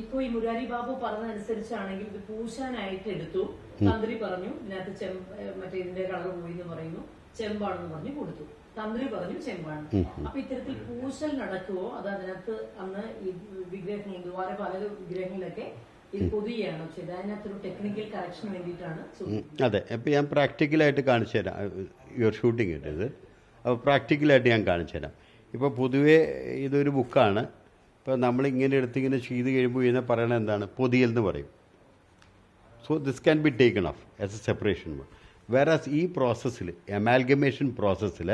ഇപ്പൊ ഈ മുരാരി ബാബു പറഞ്ഞതനുസരിച്ചാണെങ്കിൽ ഇത് പൂശാനായിട്ട് എടുത്തു. തന്ത്രി പറഞ്ഞു ഇതിനകത്ത് ചെമ്പ് മറ്റേ ഇതിന്റെ കളർ പോയി എന്ന് പറയുന്നു. ചെമ്പാണെന്ന് പറഞ്ഞു കൊടുത്തു. തന്ത്രി പറഞ്ഞു ചെമ്പാണ്. അപ്പൊ ഇത്തരത്തിൽ പൂശൽ നടക്കുവോ? അത് അതിനകത്ത് അന്ന് ഈ വിഗ്രഹങ്ങൾ ദ്വാര പല വിഗ്രഹങ്ങളിലൊക്കെ അതെ. അപ്പോൾ ഞാൻ പ്രാക്ടിക്കലായിട്ട് കാണിച്ചു തരാം. യുവർ ഷൂട്ടിംഗ് ഇട്ടത്. അപ്പോൾ പ്രാക്ടിക്കലായിട്ട് ഞാൻ കാണിച്ചു തരാം. ഇപ്പോൾ പൊതുവേ ഇതൊരു ബുക്കാണ് ഇപ്പോൾ നമ്മൾ ഇങ്ങനെ എടുത്തിങ്ങനെ ചെയ്ത് കഴിയുമ്പോൾ ഇതിനെ പറയണത് എന്താണ്? പൊതിയൽ എന്ന് പറയും. So this can be taken off as a separation whereas ഈ പ്രോസസ്സിൽ എമാൽഗമേഷൻ പ്രോസസ്സിൽ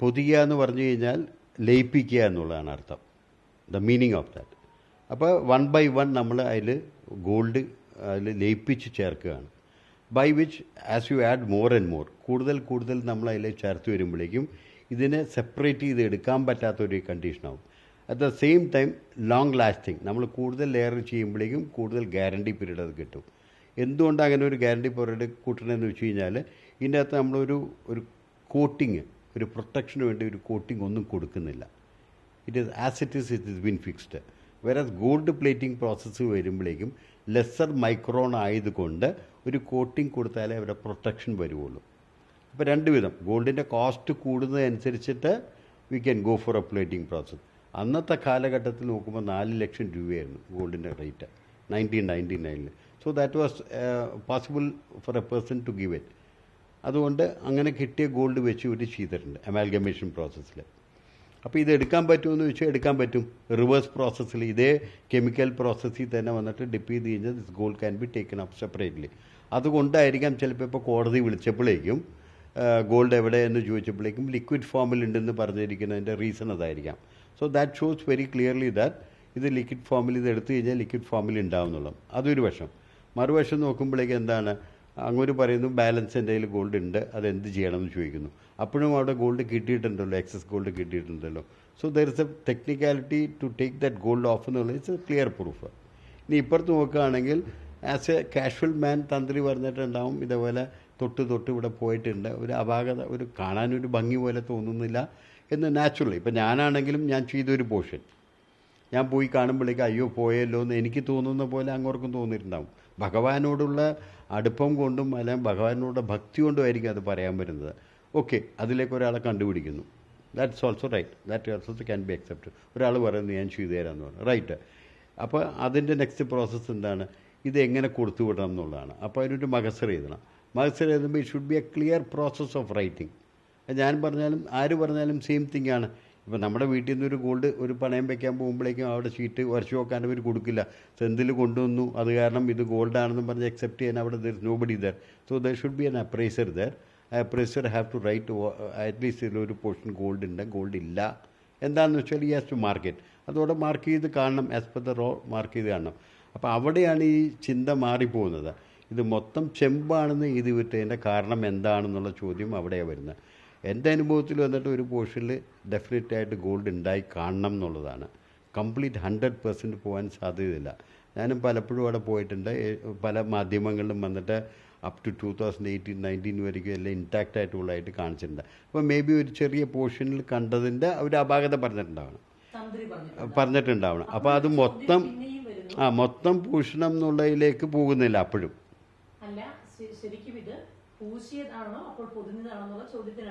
പൊതിയുക എന്ന് പറഞ്ഞു കഴിഞ്ഞാൽ ലയിപ്പിക്കുക എന്നുള്ളതാണ് അർത്ഥം. ദ മീനിങ് ഓഫ് ദാറ്റ് അപ്പോൾ വൺ ബൈ വൺ നമ്മൾ അതിൽ ഗോൾഡ് അതിൽ ലയിപ്പിച്ച് ചേർക്കുകയാണ്. By which as you add more and more കൂടുതൽ കൂടുതൽ നമ്മൾ അതിൽ ചേർത്ത് വരുമ്പോഴേക്കും ഇതിനെ സെപ്പറേറ്റ് ചെയ്ത് എടുക്കാൻ പറ്റാത്തൊരു കണ്ടീഷനാവും at the same time long lasting നമ്മൾ കൂടുതൽ ലെയർ ചെയ്യുമ്പോഴേക്കും കൂടുതൽ ഗ്യാരണ്ടി പീരീഡ് അത് കിട്ടും. എന്തുകൊണ്ട് അങ്ങനെ ഒരു ഗ്യാരണ്ടി പീരീഡ് കൂട്ടണമെന്ന് വെച്ച് കഴിഞ്ഞാൽ ഇതിന്റെ അകത്ത് നമ്മളൊരു ഒരു കോട്ടിങ് ഒരു പ്രൊട്ടക്ഷന് വേണ്ടി ഒരു കോട്ടിംഗ് ഒന്നും കൊടുക്കുന്നില്ല. It is as it is it is been fixed വേറെ ഗോൾഡ് പ്ലേറ്റിംഗ് പ്രോസസ്സ് വരുമ്പോഴേക്കും ലെസ്സർ മൈക്രോൺ ആയതുകൊണ്ട് ഒരു കോട്ടിംഗ് കൊടുത്താലേ അവരുടെ പ്രൊട്ടക്ഷൻ വരുവുള്ളൂ. അപ്പോൾ രണ്ട് വിധം. ഗോൾഡിന്റെ cost കൂടുന്നതനുസരിച്ചിട്ട് we can go for a plating process അന്നത്തെ കാലഘട്ടത്തിൽ നോക്കുമ്പോൾ നാല് ലക്ഷം രൂപയായിരുന്നു ഗോൾഡിന്റെ rate nineteen ninety നയനിൽ so that was possible for a person to give it അതുകൊണ്ട് അങ്ങനെ കിട്ടിയ ഗോൾഡ് വെച്ച് ഇവർ ചെയ്തിട്ടുണ്ട് അമാൽഗമേഷൻ പ്രോസസ്സിൽ അപ്പോൾ ഇത് എടുക്കാൻ പറ്റുമെന്ന് ചോദിച്ചാൽ എടുക്കാൻ പറ്റും. റിവേഴ്സ് പ്രോസസ്സിൽ ഇതേ കെമിക്കൽ പ്രോസസ്സിൽ തന്നെ വന്നിട്ട് ഡിപ്പ് ചെയ്ത് കഴിഞ്ഞാൽ this gold can be taken up separately അതുകൊണ്ടായിരിക്കാം ചിലപ്പോൾ ഇപ്പോൾ കോടതി വിളിച്ചപ്പോഴേക്കും ഗോൾഡ് എവിടെ എന്ന് ചോദിച്ചപ്പോഴേക്കും ലിക്വിഡ് ഫോമിലുണ്ടെന്ന് പറഞ്ഞിരിക്കുന്നതിന്റെ റീസൺ അതായിരിക്കാം. So that shows very clearly that ഇത് ലിക്വിഡ് ഫോമിൽ ഇത് എടുത്തു കഴിഞ്ഞാൽ ലിക്വിഡ് ഫോമിൽ ഉണ്ടാവുന്നുള്ളൂ അതൊരു വശം. മറുവശം നോക്കുമ്പോഴേക്ക് എന്താണ്? അങ്ങോട്ട് പറയുന്നു ബാലൻസ് എന്റെ കയ്യിൽ ഗോൾഡ് ഉണ്ട് അത് എന്ത് ചെയ്യണമെന്ന് ചോദിക്കുന്നു. അപ്പോഴും അവിടെ ഗോൾഡ് കിട്ടിയിട്ടുണ്ടല്ലോ excess gold കിട്ടിയിട്ടുണ്ടല്ലോ. So there is a technicality to take that gold off എന്നുള്ളത്. ഇറ്റ്സ് എ ക്ലിയർ പ്രൂഫ് ഇനി ഇപ്പുറത്ത് നോക്കുകയാണെങ്കിൽ ആസ് എ കാഷ്വൽ മാൻ തന്ത്രി പറഞ്ഞിട്ടുണ്ടാവും ഇതേപോലെ തൊട്ട് തൊട്ട് ഇവിടെ പോയിട്ടുണ്ട്. ഒരു അപാകത ഒരു കാണാനൊരു ഭംഗി പോലെ തോന്നുന്നില്ല. എന്ന് നാച്ചുറലി ഇപ്പം ഞാനാണെങ്കിലും ഞാൻ ചെയ്തൊരു പോഷൻ ഞാൻ പോയി കാണുമ്പോഴേക്ക് അയ്യോ പോയല്ലോ എന്ന് എനിക്ക് തോന്നുന്ന പോലെ അങ്ങോർക്കും തോന്നിയിട്ടുണ്ടാവും. ഭഗവാനോടുള്ള അടുപ്പം കൊണ്ടും അല്ലെങ്കിൽ ഭഗവാനോടുള്ള ഭക്തി കൊണ്ടും ആയിരിക്കും അത് പറയാൻ വരുന്നത് ഓക്കെ അതിലേക്ക് ഒരാളെ കണ്ടുപിടിക്കുന്നു. That's also right that also can be accept ഒരാൾ പറയുന്നത് ഞാൻ ചെയ്തു തരാമെന്ന് പറഞ്ഞു. റൈറ്റ് അപ്പോൾ അതിന്റെ നെക്സ്റ്റ് പ്രോസസ്സ് എന്താണ്? ഇത് എങ്ങനെ കൊടുത്തു വിടണം എന്നുള്ളതാണ്. അപ്പോൾ അതിനൊരു മകസർ എഴുതണം. മകസർ എഴുതുമ്പോൾ it should be a clear process of writing ഞാൻ പറഞ്ഞാലും ആര് പറഞ്ഞാലും സെയിം തിങ് ആണ്. ഇപ്പം നമ്മുടെ വീട്ടിൽ നിന്ന് ഒരു ഗോൾഡ് ഒരു പണയം വെക്കാൻ പോകുമ്പോഴേക്കും അവിടെ ഷീറ്റ് ഉരച്ചു നോക്കാൻ അവർ കൊടുക്കില്ല. സെന്തിൽ കൊണ്ടുവന്നു? അത് കാരണം ഇത് ഗോൾഡ് ഗോൾഡാണെന്ന് പറഞ്ഞ് അക്സെപ്റ്റ് ചെയ്യാൻ അവിടെ there nobody there so there should be an appraiser there appraiser have to write at least ഒരു പോർഷൻ ഗോൾഡ് ഉണ്ട്. ഗോൾഡ് ഇല്ല. എന്താണെന്ന് വെച്ചാൽ ഈ ഹാസ് ടു മാർക്കറ്റ് അതോടെ മാർക്ക് ചെയ്ത് കാണണം. As per the raw mark ചെയ്ത് കാണണം. അപ്പോൾ അവിടെയാണ് ഈ ചിന്ത മാറിപ്പോകുന്നത്. ഇത് മൊത്തം ചെമ്പാണെന്ന് ഇത് വിട്ടതിന്റെ കാരണം എന്താണെന്നുള്ള ചോദ്യം അവിടെയാണ് വരുന്നത്. എന്റെ അനുഭവത്തിൽ വന്നിട്ട് ഒരു പോർഷനിൽ ഡെഫിനറ്റ് ആയിട്ട് ഗോൾഡ് ഉണ്ടായി കാണണം എന്നുള്ളതാണ്. കംപ്ലീറ്റ് ഹൺഡ്രഡ് പെർസെന്റ് പോകാൻ സാധ്യതയില്ല. ഞാനും പലപ്പോഴും അവിടെ പോയിട്ടുണ്ട്. പല മാധ്യമങ്ങളിലും വന്നിട്ട് up to two thousand eighteen nineteen വരെയും എല്ലാം ഇൻടാക്റ്റ് ആയിട്ടുള്ളതായിട്ട് കാണിച്ചിട്ടുണ്ട്. അപ്പോൾ മേ ബി ഒരു ചെറിയ പോർഷനിൽ കണ്ടതിന്റെ ഒരു അപാകത പറഞ്ഞിട്ടുണ്ടാവണം. പറഞ്ഞിട്ടുണ്ടാവണം. അപ്പോൾ അത് മൊത്തം ആ മൊത്തം പൂഷണം എന്നുള്ളതിലേക്ക് പോകുന്നില്ല അപ്പോഴും അല്ല ശ- ശരിക്കും ഇത്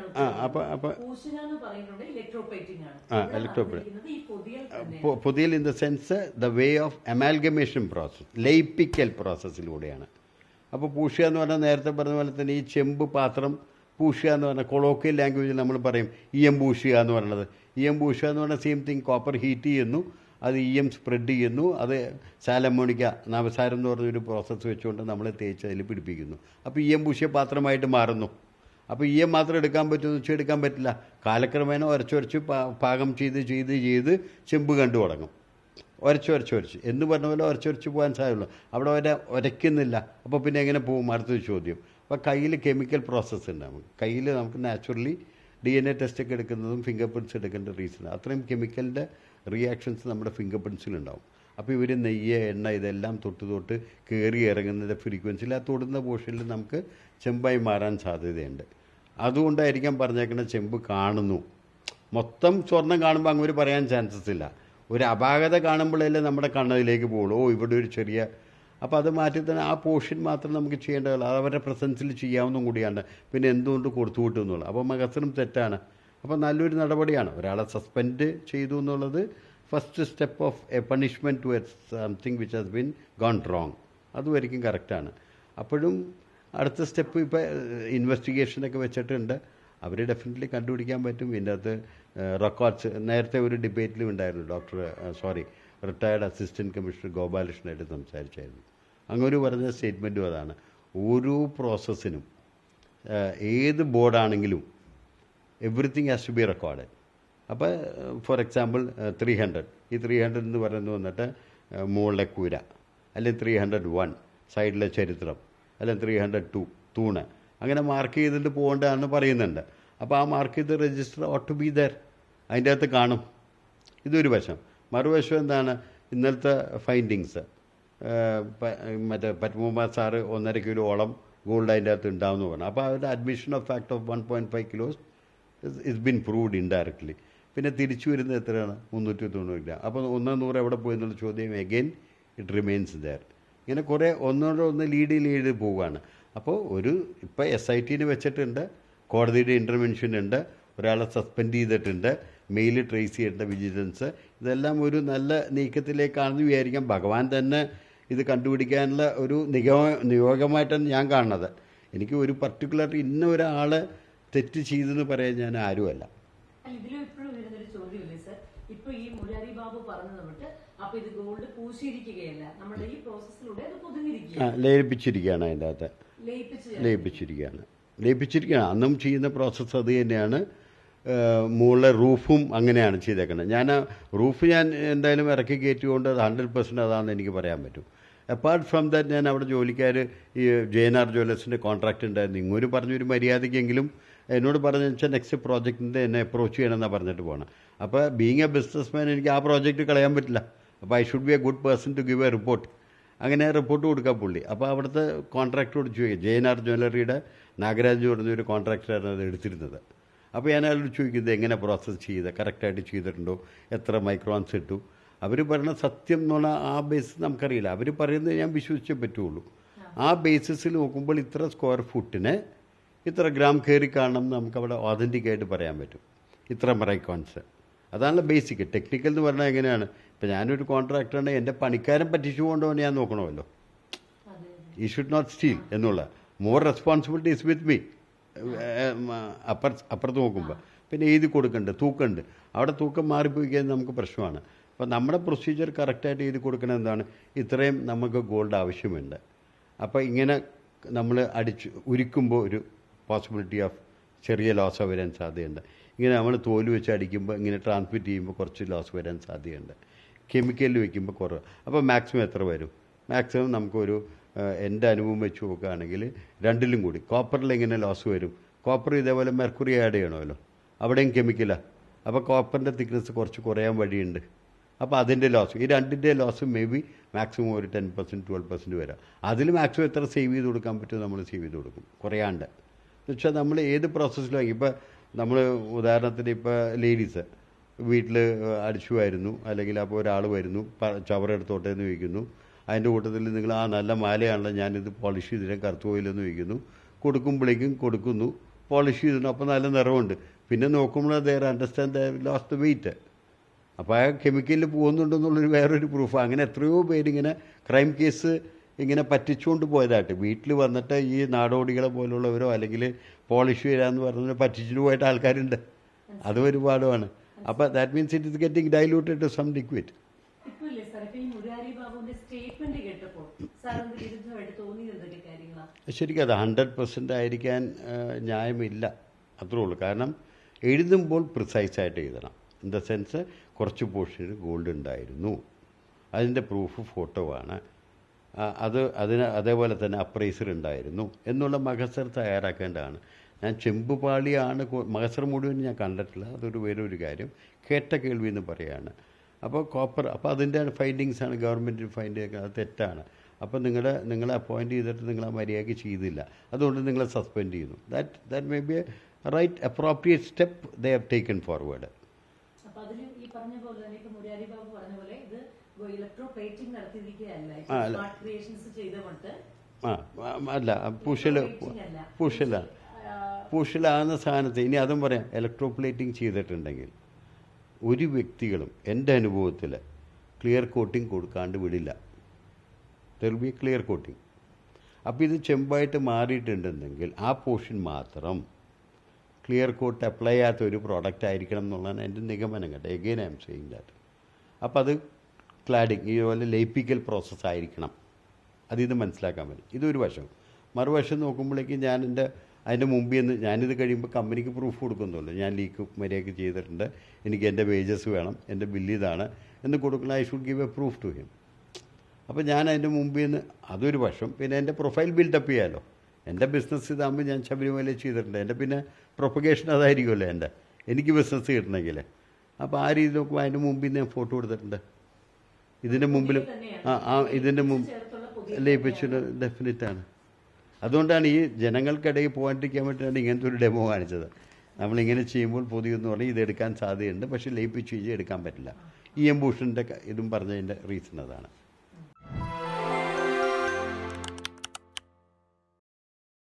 പൂശിയതാണോ? അപ്പോൾ ചോദ്യത്തിനാണ് പൊതിയൽ പുതിയ in the sense the way of amalgamation process ലയിപ്പിക്കൽ പ്രോസസ്സിലൂടെയാണ് അപ്പോൾ പൂഷ്യ എന്ന് പറഞ്ഞാൽ നേരത്തെ പറഞ്ഞ പോലെ തന്നെ ഈ ചെമ്പ് പാത്രം പൂഷ്യ എന്ന് പറഞ്ഞാൽ കൊളോക്കിയൽ ലാംഗ്വേജിൽ നമ്മൾ പറയും ഇ എം പൂഷ്യ എന്ന് പറയുന്നത് ഇ എം പൂഷ്യ എന്ന് പറഞ്ഞാൽ സെയിം തിങ് കോപ്പർ ഹീറ്റ് ചെയ്യുന്നു. അത് ഇ എം സ്പ്രെഡ് ചെയ്യുന്നു. അത് സാലമോണിക്ക നവസാരം എന്ന് പറഞ്ഞൊരു പ്രോസസ്സ് വെച്ചുകൊണ്ട് നമ്മൾ തേച്ച് അതിൽ പിടിപ്പിക്കുന്നു. അപ്പോൾ ഇ എം പൂഷ്യ പാത്രമായിട്ട് മാറുന്നു. അപ്പോൾ ഇ എം മാത്രം എടുക്കാൻ പറ്റുമെന്ന് വെച്ചാൽ എടുക്കാൻ പറ്റില്ല. കാലക്രമേണ ഉരച്ചുരച്ച് പാകം ചെയ്ത് ചെയ്ത് ചെയ്ത് ചെമ്പ് കണ്ടു തുടങ്ങും. ഉരച്ച് ഉരച്ച് ഉരച്ച് എന്ന് പറഞ്ഞ പോലെ ഉരച്ചുരച്ച് പോകാൻ സാധ്യതയുള്ളൂ. അവിടെ വരെ ഉരയ്ക്കുന്നില്ല അപ്പോൾ പിന്നെ എങ്ങനെ പോകും? അടുത്തൊരു ചോദ്യം. അപ്പോൾ കയ്യിൽ കെമിക്കൽ പ്രോസസ്സ് ഉണ്ടാവും കയ്യിൽ നമുക്ക് നാച്ചുറലി ഡി എൻ എ ടെസ്റ്റൊക്കെ എടുക്കുന്നതും ഫിംഗർ പ്രിന്റ്സ് എടുക്കേണ്ട റീസൺ അത്രയും കെമിക്കലിന്റെ റിയാക്ഷൻസ് നമ്മുടെ ഫിംഗർ പ്രിൻസിലുണ്ടാവും അപ്പോൾ ഇവർ നെയ്യ് എണ്ണ ഇതെല്ലാം തൊട്ട് തൊട്ട് കയറി ഇറങ്ങുന്നതിന്റെ ഫ്രീക്വൻസിയിൽ ആ തൊടുന്ന പോർഷനിൽ നമുക്ക് ചെമ്പായി മാറാൻ സാധ്യതയുണ്ട്. അതുകൊണ്ടായിരിക്കാം പറഞ്ഞേക്കുന്ന ചെമ്പ് കാണുന്നു. മൊത്തം സ്വർണം കാണുമ്പോൾ അങ്ങനെ പറയാൻ ചാൻസസ് ഇല്ല. ഒരു അപാകത കാണുമ്പോഴല്ലേ നമ്മുടെ കണ്ണതിലേക്ക് പോകുള്ളൂ. ഓ ഇവിടെ ഒരു ചെറിയ അപ്പോൾ അത് മാറ്റി തന്നെ ആ പോർഷൻ മാത്രം നമുക്ക് ചെയ്യേണ്ടതല്ല. അത് അവരുടെ പ്രസൻസിൽ ചെയ്യാവുന്നതും കൂടിയാണ്. പിന്നെ എന്തുകൊണ്ട് കൊടുത്തു വിട്ടു എന്നുള്ളത്. അപ്പോൾ മകസറും തെറ്റാണ്. അപ്പോൾ നല്ലൊരു നടപടിയാണ്. ഒരാളെ സസ്പെൻഡ് ചെയ്തു എന്നുള്ളത് first step of a punishment to something which has been gone wrong. അതുമായിരിക്കും കറക്റ്റാണ് അപ്പോഴും അടുത്ത സ്റ്റെപ്പ് ഇപ്പോൾ ഇൻവെസ്റ്റിഗേഷനൊക്കെ വെച്ചിട്ടുണ്ട്. അവർ ഡെഫിനറ്റ്ലി കണ്ടുപിടിക്കാൻ പറ്റും. ഇതിന്റെ അകത്ത് റെക്കോർഡ്സ് നേരത്തെ ഒരു ഡിബേറ്റിലും ഉണ്ടായിരുന്നു. Doctor sorry retired assistant commissioner ഗോപാലകൃഷ്ണനായിട്ട് സംസാരിച്ചായിരുന്നു. അങ്ങനെ പറഞ്ഞ സ്റ്റേറ്റ്മെന്റും അതാണ്. ഓരോ പ്രോസസ്സിനും ഏത് ബോർഡാണെങ്കിലും everything has to be record അപ്പോൾ ഫോർ എക്സാമ്പിൾ ത്രീ ഹൺഡ്രഡ് ഈ ത്രീ ഹൺഡ്രഡ് എന്ന് പറയുന്നത് വന്നിട്ട് ഏഹ്, മുകളിലെ കൂര അല്ലെങ്കിൽ ത്രീ ഹൺഡ്രഡ് വൺ സൈഡിലെ ചരിത്രം അല്ലെങ്കിൽ ത്രീ ഹൺഡ്രഡ് ടു തൂണ്. അങ്ങനെ മാർക്ക് ചെയ്തിട്ട് പോകേണ്ടതാണെന്ന് പറയുന്നുണ്ട്. അപ്പോൾ ആ മാർക്ക് ചെയ്ത register ought to be there അതിന്റെ അകത്ത് കാണും. ഇതൊരു വശം. മറുവശം എന്താണ്? ഇന്നലത്തെ ഫൈൻഡിങ്സ് മറ്റേ പത്മകുമാർ സാറ് ഒന്നര കിലോളം ഗോൾഡ് അതിന്റെ അകത്ത് ഉണ്ടാവുമെന്ന് പറഞ്ഞു. അപ്പോൾ അവരുടെ admission of fact of one point five kilos is been proved indirectly പിന്നെ തിരിച്ചു വരുന്നത് എത്രയാണ്? മുന്നൂറ്റി തൊണ്ണൂറ് ഗ്രാം അപ്പോൾ ഒന്ന് നൂറ് എവിടെ പോയി എന്നുള്ള ചോദ്യം എഗെയിൻ ഇറ്റ് റിമെയിൻസ് ദയർ ഇങ്ങനെ കുറേ ഒന്നോടെ ഒന്ന് ലീഡ് ലീഡ് പോവുകയാണ്. അപ്പോൾ ഒരു ഇപ്പോൾ എസ് ഐ ടിന് വെച്ചിട്ടുണ്ട് കോടതിയുടെ ഇന്റർവെൻഷൻ ഉണ്ട് ഒരാളെ സസ്പെൻഡ് ചെയ്തിട്ടുണ്ട് മെയിൽ ട്രേസ് ചെയ്യേണ്ട വിജിലൻസ് ഇതെല്ലാം ഒരു നല്ല നീക്കത്തിലേക്കാണെന്ന് വിചാരിക്കാം. ഭഗവാൻ തന്നെ ഇത് കണ്ടുപിടിക്കാനുള്ള ഒരു നിഗമ നിയോഗമായിട്ടാണ് ഞാൻ കാണുന്നത്. എനിക്ക് ഒരു പർട്ടിക്കുലർ ഇന്ന ഒരാൾ തെറ്റ് ചെയ്തെന്ന് പറയാൻ ഞാൻ ആരുമല്ല. അല്ല, ഇതിലും ഇപ്പോഴും വരുന്നൊരു ചോദ്യമില്ലേ സർ? ഇപ്പൊ ഈ മുരാരി ബാബു പറഞ്ഞു വിട്ട് അപ്പൊ ഇത് ഗോൾഡ് പൂശിയിരിക്കുകയല്ല. നമ്മുടെ ഈ പ്രോസസ്സിലൂടെ അത് ലയിപ്പിച്ചിരിക്കുകയാണ് അതിന്റെ അകത്ത്. ലയിപ്പിച്ച് ലയിപ്പിച്ചിരിക്കുകയാണ്. ലയിപ്പിച്ചിരിക്കുകയാണ്. അന്നും ചെയ്യുന്ന പ്രോസസ്സ് അത് തന്നെയാണ്. മുകളിലെ റൂഫും അങ്ങനെയാണ് ചെയ്തേക്കുന്നത്. ഞാൻ റൂഫ് ഞാൻ എന്തായാലും ഇറക്കി കയറ്റിക്കൊണ്ട് അത് ഹൺഡ്രഡ് പെർസെന്റ് അതാണെന്ന് എനിക്ക് പറയാൻ പറ്റും. അപ്പാർട്ട് ഫ്രം ദാറ്റ് ഞാൻ അവിടെ ജോലിക്കാർ ഈ ജെ എൻ ആർ ജ്വല്ലേഴ്സിന്റെ കോൺട്രാക്റ്റ് ഉണ്ടായിരുന്നു. ഇങ്ങോട്ട് പറഞ്ഞൊരു മര്യാദയ്ക്കെങ്കിലും എന്നോട് പറഞ്ഞു വെച്ചാൽ നെക്സ്റ്റ് പ്രോജക്റ്റിന്റെ എന്നെ അപ്രോച്ച് ചെയ്യണമെന്നാണ് പറഞ്ഞിട്ട് പോകണം അപ്പോൾ ബീങ് എ ബിസിനസ് മാൻ എനിക്ക് ആ പ്രോജക്റ്റ് കളയാൻ പറ്റില്ല. അപ്പോൾ I should be a good person to give a report അങ്ങനെ റിപ്പോർട്ട് കൊടുക്കാൻ പുള്ളി. അപ്പോൾ അവിടുത്തെ കോൺട്രാക്ടറോട് ചോദിക്കും. ജെ എൻ ആർ ജ്വല്ലറിയുടെ നാഗരാജ് എന്ന് പറഞ്ഞൊരു കോൺട്രാക്ടറാണ് അത് എടുത്തിരുന്നത്. അപ്പോൾ ഞാൻ അയാളോട് ചോദിക്കുന്നത് എങ്ങനെ പ്രോസസ്സ് ചെയ്ത് കറക്റ്റായിട്ട് ചെയ്തിട്ടുണ്ടോ? എത്ര മൈക്രോൺസ് ഇട്ടു? അവർ പറയുന്ന സത്യം എന്നുള്ള ആ ബേസിസ് നമുക്കറിയില്ല. അവർ പറയുന്നത് ഞാൻ വിശ്വസിച്ചേ പറ്റുള്ളൂ. ആ. ബേസിസിൽ നോക്കുമ്പോൾ ഇത്ര സ്ക്വയർ ഫുട്ടിന് ഇത്ര ഗ്രാം കയറി കാണണം എന്ന് നമുക്കവിടെ അവിടെ ഓതന്റിക്കായിട്ട് പറയാൻ പറ്റും. ഇത്ര മറൈക്കോൺസ് അതാണല്ലോ ബേസിക് ടെക്നിക്കൽ എന്ന് പറഞ്ഞാൽ എങ്ങനെയാണ്? ഇപ്പം ഞാനൊരു കോൺട്രാക്ടറാണ് എന്റെ പണിക്കാരൻ പറ്റിച്ചു കൊണ്ടുപോകാൻ ഞാൻ നോക്കണമല്ലോ. ഈ ഷുഡ് നോട്ട് സ്റ്റീൽ എന്നുള്ള. More responsibility is with me upper അപ്പുറത്ത് നോക്കുമ്പോൾ പിന്നെ എഴുതി കൊടുക്കുന്നുണ്ട് തൂക്കമുണ്ട് അവിടെ തൂക്കം മാറിപ്പോയി കഴിഞ്ഞാൽ നമുക്ക് പ്രശ്നമാണ്. അപ്പോൾ നമ്മുടെ പ്രൊസീജിയർ കറക്റ്റായിട്ട് എഴുതി കൊടുക്കണത് എന്താണ്? ഇത്രയും നമുക്ക് ഗോൾഡ് ആവശ്യമുണ്ട്. അപ്പോൾ ഇങ്ങനെ നമ്മൾ അടിച്ച് ഉരുക്കുമ്പോൾ ഒരു പോസിബിലിറ്റി ഓഫ് ചെറിയ ലോസ് വരാൻ സാധ്യതയുണ്ട്. ഇങ്ങനെ നമ്മൾ തോൽ വെച്ച് അടിക്കുമ്പോൾ ഇങ്ങനെ ട്രാൻസ്മിറ്റ് ചെയ്യുമ്പോൾ കുറച്ച് ലോസ് വരാൻ സാധ്യതയുണ്ട്. കെമിക്കലിൽ വെക്കുമ്പോൾ കുറവ്. അപ്പോൾ മാക്സിമം എത്ര വരും? മാക്സിമം നമുക്കൊരു എന്റെ അനുഭവം വെച്ച് നോക്കുകയാണെങ്കിൽ രണ്ടിലും കൂടി. കോപ്പറിൽ എങ്ങനെ ലോസ് വരും? കോപ്പർ ഇതേപോലെ മെർക്കുറി ആഡ് ചെയ്യണമല്ലോ. അവിടെയും കെമിക്കലാണ് അപ്പോൾ കോപ്പറിന്റെ തിക്നെസ് കുറച്ച് കുറയാൻ വഴിയുണ്ട്. അപ്പോൾ അതിന്റെ ലോസ് ഈ രണ്ടിന്റെ ലോസ് മേ ബി മാക്സിമം ഒരു ടെൻ പെർസെന്റ് ട്വൽവ് പെർസെന്റ് വരാം. അതിൽ മാക്സിമം എത്ര സേവ് ചെയ്ത് കൊടുക്കാൻ പറ്റുമോ നമ്മൾ സേവ് ചെയ്ത് കൊടുക്കും. കുറയാണ്ട്. പക്ഷേ നമ്മൾ ഏത് പ്രോസസ്സിലും ഇപ്പോൾ നമ്മൾ ഉദാഹരണത്തിന് ഇപ്പോൾ ലേഡീസ് വീട്ടിൽ അടിച്ചുമായിരുന്നു അല്ലെങ്കിൽ അപ്പോൾ ഒരാൾ വരുന്നു ചവറെടുത്തോട്ടെ എന്ന് ചോദിക്കുന്നു. അതിന്റെ കൂട്ടത്തിൽ നിങ്ങൾ ആ നല്ല മാലയാണല്ലോ ഞാനിത് പോളിഷ് ചെയ്തിട്ട് കറുത്തു പോയില്ലെന്ന് ചോദിക്കുന്നു. കൊടുക്കുമ്പോഴേക്കും കൊടുക്കുന്നു പോളിഷ് ചെയ്തിട്ടുണ്ട്. അപ്പോൾ നല്ല നിറവുണ്ട്. പിന്നെ നോക്കുമ്പോൾ there understand lost the weight അപ്പോൾ ആ കെമിക്കലിൽ പോകുന്നുണ്ടെന്നുള്ളൊരു വേറൊരു പ്രൂഫ് അങ്ങനെ എത്രയോ പേരിങ്ങനെ ക്രൈം കേസ് ഇങ്ങനെ പറ്റിച്ചുകൊണ്ട് പോയതായിട്ട്. വീട്ടിൽ വന്നിട്ട് ഈ നാടോടികളെ പോലുള്ളവരോ അല്ലെങ്കിൽ പോളിഷ് വരാമെന്ന് പറഞ്ഞ് പറ്റിച്ചിട്ട് പോയിട്ട് ആൾക്കാരുണ്ട്. അതും ഒരുപാടുമാണ്. അപ്പോൾ that means it is getting diluted to some liquid ശരിക്കും അത് ഹൺഡ്രഡ് പെർസെന്റ് ആയിരിക്കാൻ ന്യായമില്ല. അത്രേ ഉള്ളൂ. കാരണം എഴുതുമ്പോൾ പ്രിസൈസ് ആയിട്ട് എഴുതണം. ഇൻ ദ സെൻസ് കുറച്ച് പോർഷനിൽ ഗോൾഡ് ഉണ്ടായിരുന്നു. അതിന്റെ പ്രൂഫ് ഫോട്ടോ ആണ്. അത് അതിന് അതേപോലെ തന്നെ അപ്രൈസർ ഉണ്ടായിരുന്നു. എന്നുള്ള മഹസർ തയ്യാറാക്കേണ്ടതാണ്. ഞാൻ ചെമ്പുപാളിയാണ് മഹസർ മുഴുവൻ ഞാൻ കണ്ടിട്ടില്ല. അതൊരു വേറൊരു കാര്യം. കേട്ട കേൾവി എന്ന് പറയാണ്. അപ്പോൾ കോപ്പർ അപ്പോൾ അതിന്റെ ഫൈൻഡിങ്സാണ് ഗവൺമെന്റ് ഫൈൻഡ് അത് തെറ്റാണ്. അപ്പോൾ നിങ്ങൾ നിങ്ങളെ അപ്പോയിന്റ് ചെയ്തിട്ട് നിങ്ങൾ ആ മര്യാദയ്ക്ക് ചെയ്തില്ല. അതുകൊണ്ട് നിങ്ങളെ സസ്പെൻഡ് ചെയ്യുന്നു. That that may be a right appropriate step they have taken forward അപ്പൊ ഈ പറഞ്ഞ പോലെ തന്നെ ഇപ്പൊ മുരാരി ബാബു പറഞ്ഞ പോലെ ഇത് ഇലക്ട്രോ പ്ലേറ്റിംഗ് നടത്തിയിരിക്കുകയല്ല. ആ, അല്ല. സ്മാർട്ട് ക്രിയേഷൻസ് ചെയ്തുകൊണ്ട് ആ ആ, അല്ല. പുഷല ആ, പുഷലാകുന്ന സാധനത്ത് ഇനി അതും പറയാം. ഇലക്ട്രോ പ്ലേറ്റിംഗ് ചെയ്തിട്ടുണ്ടെങ്കിൽ ഒരു വ്യക്തികളും എന്റെ അനുഭവത്തിൽ ക്ലിയർ കോട്ടിംഗ് കൊടുക്കാണ്ട് വിടില്ല. ദർ ബി ക്ലിയർ കോട്ടിംഗ് അപ്പോൾ ഇത് ചെമ്പായിട്ട് മാറിയിട്ടുണ്ടെങ്കിൽ ആ പോർഷൻ മാത്രം ക്ലിയർ കോട്ട് അപ്ലൈ ചെയ്യാത്ത ഒരു പ്രോഡക്റ്റ് ആയിരിക്കണം എന്നുള്ളതാണ് എന്റെ നിഗമനം കേട്ടോ. Again I am saying that അപ്പോൾ അത് ക്ലാഡിങ് ഇതുപോലെ ലയിപ്പിക്കൽ പ്രോസസ്സ് ആയിരിക്കണം. അതിത് മനസ്സിലാക്കാൻ പറ്റും. ഇതൊരു വശം. മറുവശം നോക്കുമ്പോഴേക്കും ഞാൻ എന്റെ അതിന്റെ മുമ്പിൽ നിന്ന് ഞാനിത് കഴിയുമ്പോൾ കമ്പനിക്ക് പ്രൂഫ് കൊടുക്കുന്നുള്ളൂ ഞാൻ ലീക്ക് മര്യാദയ്ക്ക് ചെയ്തിട്ടുണ്ട്. എനിക്ക് എന്റെ വേജസ് വേണം എന്റെ ബില്ല് ഇതാണ് എന്ന് കൊടുക്കണം I should give a proof to him അപ്പോൾ ഞാൻ അതിന്റെ മുമ്പിൽ നിന്ന് അതൊരു വശം. പിന്നെ എന്റെ പ്രൊഫൈൽ ബിൽഡപ്പ് ചെയ്യാമല്ലോ എന്റെ ബിസിനസ് ഇതാകുമ്പോൾ ഞാൻ ശബരിമല ചെയ്തിട്ടുണ്ട്. എന്റെ പിന്നെ പ്രൊപ്പഗേഷൻ അതായിരിക്കുമല്ലോ എന്റെ എനിക്ക് ബിസിനസ് കിട്ടണമെങ്കിൽ അപ്പോൾ ആ രീതി നോക്കുമ്പോൾ അതിന്റെ മുമ്പിൽ ഞാൻ ഫോട്ടോ എടുത്തിട്ടുണ്ട് ഇതിന്റെ മുമ്പിലും ആ ആ ഇതിന്റെ മുമ്പ് ലയിപ്പിച്ചിട്ട് ഡെഫിനറ്റ് ആണ്. അതുകൊണ്ടാണ് ഈ ജനങ്ങൾക്കിടയിൽ പോകാണ്ടിരിക്കാൻ വേണ്ടിയിട്ടാണ് ഇങ്ങനത്തെ ഒരു ഡെമോ കാണിച്ചത്. നമ്മളിങ്ങനെ ചെയ്യുമ്പോൾ പൊതിയെന്ന് പറഞ്ഞാൽ ഇത് എടുക്കാൻ സാധ്യതയുണ്ട്. പക്ഷേ ലയിപ്പിച്ച് കഴിഞ്ഞാൽ എടുക്കാൻ പറ്റില്ല. ഈ എംബൂഷന്റെ ഇതും പറഞ്ഞതിന്റെ റീസൺ അതാണ്.